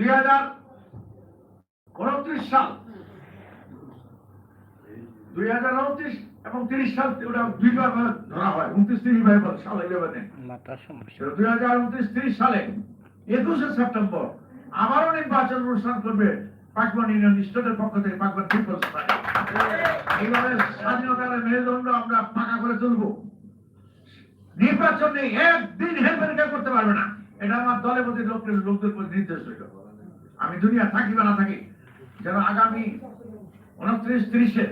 দুই হাজার উনত্রিশ সাল। দুই হাজার উনত্রিশ এবং তিরিশ সাল ওটা দুইবার ধরা হয় উনত্রিশ তিরিশ ভাবে সাল ইলেভেনে দুই হাজার উনত্রিশ তিরিশ সালে একুশে সেপ্টেম্বর আবারও নির্বাচন অনুষ্ঠান করবে পাকবান ইউনিয়ন স্টেটের পক্ষ থেকে পাকবান পিপলস পার্টি এইভাবে স্বাধীনতার মেরুদণ্ড আমরা পাকা করে তুলবো। নির্বাচনে একদিন হেলমেট করতে পারবে না। এটা আমার দলের প্রতি লোকের লোকদের প্রতি নির্দেশ হইল আমি দুনিয়া থাকি বা না থাকি যেন আগামী উনত্রিশ তিরিশে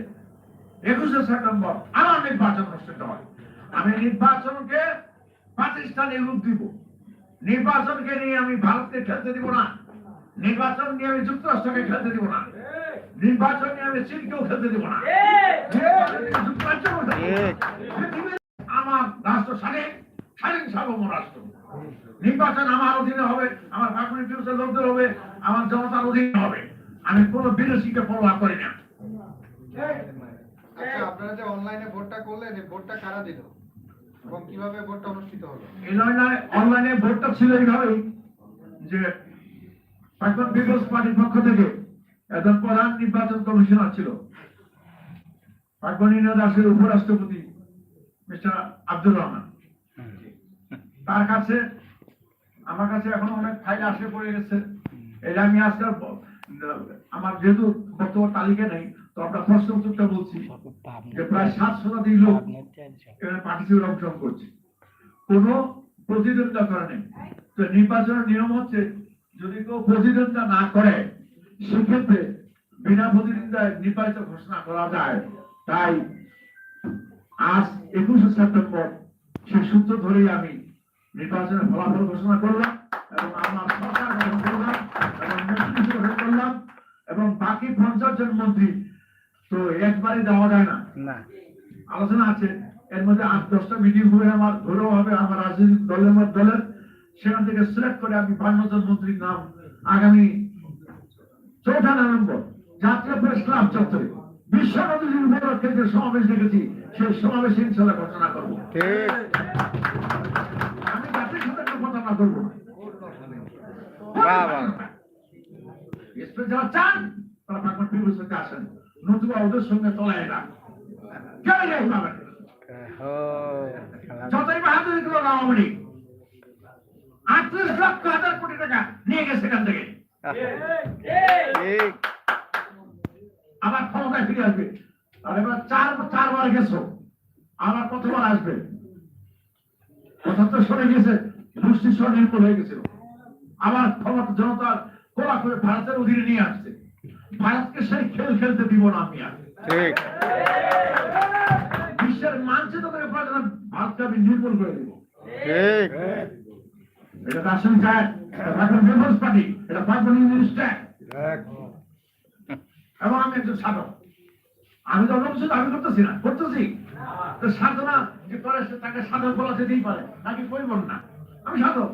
একুশে সেপ্টেম্বর আমার নির্বাচন অনুষ্ঠিত হয়। আমি নির্বাচনকে পাকিস্তানে রূপ দিব। নির্বাচনকে নিয়ে আমি ভারতকে খেলতে দিব না। নির্বাচন নিয়ে আমি যুক্তরাষ্ট্রকে খেলতে দিব না। নির্বাচন নিয়ে আমি চীনকেও খেলতে দিব না। আমার রাষ্ট্র স্বাধীন স্বাধীন সার্বভৌম রাষ্ট্র নির্বাচন আমার অধীনে হবে আমার পার্বণিক দিবসের লোকদের হবে আমার জনতার অধীনে হবে। আমি কোনো বিদেশিকে পরোয়া করি না। আচ্ছা আপনারা যে অনলাইনে ভোটটা করলেন এই ভোটটা কারা দিল? এবং কীভাবে ভোটটা অনুষ্ঠিত হলো? এই অনলাইনে অনলাইনে ভোটটা ছিল এইভাবেই যে পিপলস পার্টির পক্ষ থেকে একজন প্রধান নির্বাচন কমিশনার ছিল। ইউনিয়ন উপরাষ্ট্রপতি মিস্টার আব্দুর রহমান। তার কাছে, আমার কাছে এখন অনেক ফাইল আসে, পড়ে গেছে। এটা আমি আজকে আমার যেহেতু বর্তমান তালিকা নেই, তো আমরা প্রশ্ন উত্তরটা বলছি যে প্রায় সাত শতাধিক লোক এখানে পার্টিসিপেট অংশগ্রহণ করছে। কোনো প্রতিদ্বন্দ্বিতা করে নেই। তো নির্বাচনের নিয়ম হচ্ছে, যদি কেউ প্রতিদ্বন্দ্বিতা না করে, সেক্ষেত্রে বিনা প্রতিদ্বন্দ্বিতায় নির্বাচিত ঘোষণা করা যায়। তাই আজ একুশে সেপ্টেম্বর, সেই সূত্র ধরেই আমি নির্বাচনের ফলাফল ঘোষণা করলাম এবং আমার সরকার গঠন করলাম এবং নেতৃত্ব গঠন করলাম এবং বাকি পঞ্চাশ জন মন্ত্রী তো একবারে দেওয়া যায় না। আলোচনা আছে। এর মধ্যে আট দশটা মিটিং হবে আমার ধরেও হবে আমার রাজনৈতিক দলের মধ্যে দলের। সেখান থেকে সিলেক্ট করে আমি বান্ন জন মন্ত্রীর নাম আগামী চৌঠা নভেম্বর জাতীয় প্রেস ক্লাব চত্বরে বিশ্ব নদীর উপলক্ষে যে সমাবেশ দেখেছি সেই সমাবেশ ইনশাল্লাহ ঘোষণা করব ঠিক আমি জাতির সাথে কোনো ঘোষণা করব না বাহ, বাহ। এসপি যারা চান তারা পাকন পিপুল সাথে আসেন নতুবা ওদের সঙ্গে তলায় না কেন যাই পাবেন ও যতই বাহাদুরি গুলো আওয়ামী লীগ আটত্রিশ লক্ষ হাজার কোটি টাকা নিয়ে গেছে এখান থেকে আবার ক্ষমতায় ফিরে আসবে। আর এবার চার চারবার গেছো আবার কতবার আসবে। কথা তো সরে গেছে স্বর নির্মূল হয়ে গেছিল। আবার ক্ষমতা জনতার কোলা করে ভারতের অধীনে নিয়ে আসছে। ভারতকে সেই খেল খেলতে দিব না আমি আর। বিশ্বের প্রয়োজন ভারতকে আমি নির্মূল করে দিব। এটা রাশন চায় এখন পিপলস পার্টি এটা পার্বন ইউনিয়ন এবং আমি একজন সাধক। আমি তো অন্য কিছু দাবি করতেছি না করতেছি। তো সাধনা যে করে তাকে সাধক বলা যেতেই পারে নাকি পরিবর্তন না? আমি সাধক।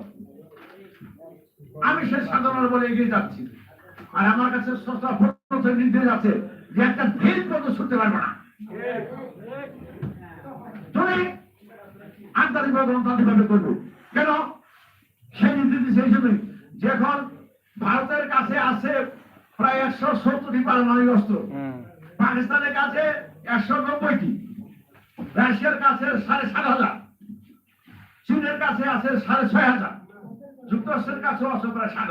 আমি সে সাধনার বলে এগিয়ে যাচ্ছি। আর আমার কাছে নির্দেশ আছে যে একটা ঢিল পর্যন্ত ছুটতে পারবে না। তুমি আন্তরিকভাবে গণতান্ত্রিকভাবে করব। কেন? সেই নীতি সেই জন্যই। যখন ভারতের কাছে আছে প্রায় একশো সত্তরটি পারমাণবিক অস্ত্র। পাকিস্তানের কাছে একশো নব্বইটি। রাশিয়ার কাছে সাড়ে সাত হাজার। চীনের কাছে আছে সাড়ে ছয় হাজার। যুক্তরাষ্ট্রের কাছে প্রায় সাত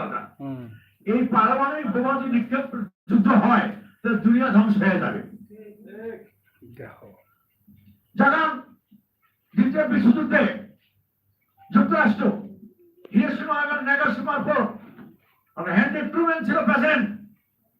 এই পারমাণবিক বোমা যদি নিক্ষেপ যুদ্ধ হয় তাহলে দুনিয়া ধ্বংস হয়ে যাবে। যারা দ্বিতীয় বিশ্বযুদ্ধে যুক্তরাষ্ট্র হিরোসীমা এবং নাগাসীমার পর হ্যান্ডি ট্রুম্যান ছিল প্রেসিডেন্ট